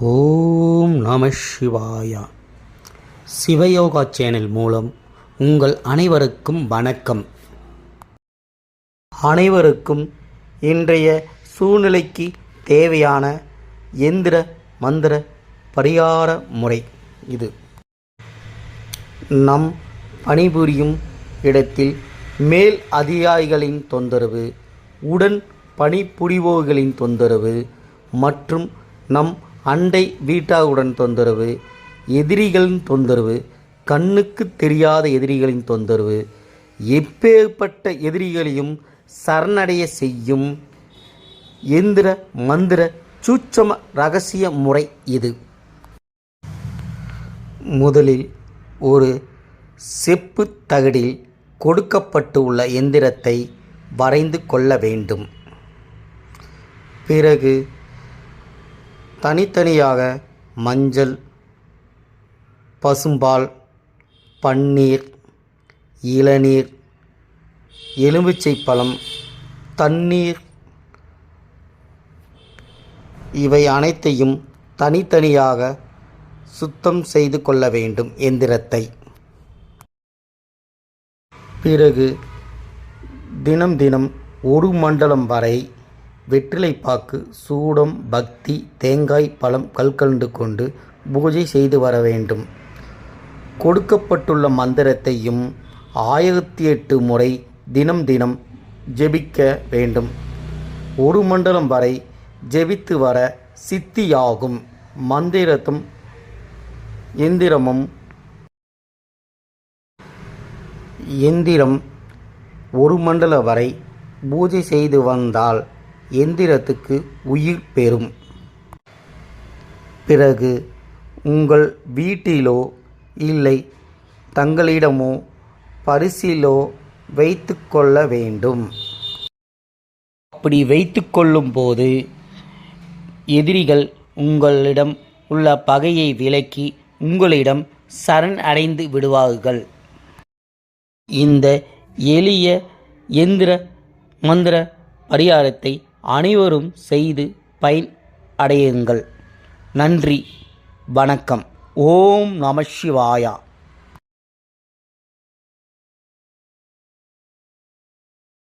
ஓம் நம சிவாயா. சிவயோகா சேனல் மூலம் உங்கள் அனைவருக்கும் வணக்கம். அனைவருக்கும் இன்றைய சூழ்நிலைக்கு தேவையான எந்திர மந்திர பரிகார முறை இது. நம் பணிபுரியும் இடத்தில் மேல் அதிகாரிகளின் தொந்தரவு உடன் பணிபுரிவோர்களின் தொந்தரவு மற்றும் நம் அண்டை வீட்டாருடன் தொந்தரவு எதிரிகளின் தொந்தரவு கண்ணுக்கு தெரியாத எதிரிகளின் தொந்தரவு எப்பேற்பட்ட எதிரிகளையும் சரணடைய செய்யும் எந்திர மந்திர சூட்சம ரகசிய முறை இது. முதலில் ஒரு செப்பு தகடில் கொடுக்கப்பட்டு உள்ள எந்திரத்தை வரைந்து கொள்ள வேண்டும். பிறகு தனித்தனியாக மஞ்சள் பசும்பால் பன்னீர் இளநீர் எலுமிச்சை பழம் தண்ணீர் இவை அனைத்தையும் தனித்தனியாக சுத்தம் செய்து கொள்ள வேண்டும் எந்திரத்தை. பிறகு தினம் தினம் ஒரு மண்டலம் வரை வெற்றிலைப்பாக்கு சூடம் பக்தி தேங்காய் பழம் கல்கண்டு கொண்டு பூஜை செய்து வர வேண்டும். கொடுக்கப்பட்டுள்ள மந்திரத்தையும் ஆயிரத்தி எட்டு முறை தினம் தினம் ஜெபிக்க வேண்டும். ஒரு மண்டலம் வரை ஜெபித்து வர சித்தியாகும். மந்திரத்தும் எந்திரமும் எந்திரம் ஒரு மண்டல வரை பூஜை செய்து வந்தால் எந்திரத்துக்கு உயிர் பெறும். பிறகு உங்கள் வீட்டிலோ இல்லை தங்களிடமோ பரிசிலோ வைத்து கொள்ள வேண்டும். அப்படி வைத்து கொள்ளும்போது எதிரிகள் உங்களிடம் உள்ள பகையை விலக்கி உங்களிடம் சரண் அடைந்து விடுவார்கள். இந்த எளிய எந்திர மந்திர பரிகாரத்தை அனைவரும் செய்து பயன் அடையுங்கள். நன்றி வணக்கம். ஓம் நம சிவாயா.